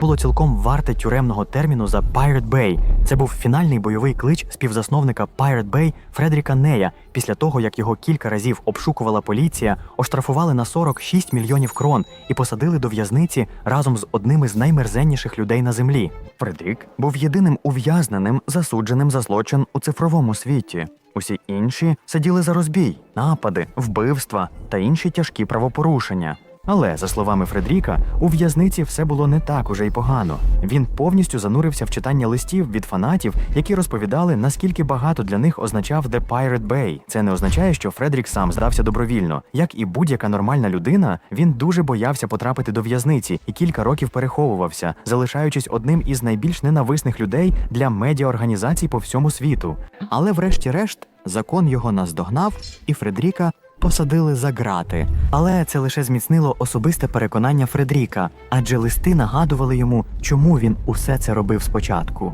було цілком варте тюремного терміну за Pirate Bay. Це був фінальний бойовий клич співзасновника Pirate Bay Фредріка Нея. Після того, як його кілька разів обшукувала поліція, оштрафували на 46 мільйонів крон і посадили до в'язниці разом з одним із наймерзенніших людей на землі. Фредрік був єдиним ув'язненим, засудженим за злочин у цифровому світі. Усі інші сиділи за розбій, напади, вбивства та інші тяжкі правопорушення. Але, за словами Фредріка, у в'язниці все було не так уже й погано. Він повністю занурився в читання листів від фанатів, які розповідали, наскільки багато для них означав The Pirate Bay. Це не означає, що Фредрік сам здався добровільно. Як і будь-яка нормальна людина, він дуже боявся потрапити до в'язниці і кілька років переховувався, залишаючись одним із найбільш ненависних людей для медіаорганізацій по всьому світу. Але, врешті-решт, закон його наздогнав, і Фредріка посадили за грати. Але це лише зміцнило особисте переконання Фредріка, адже листи нагадували йому, чому він усе це робив спочатку.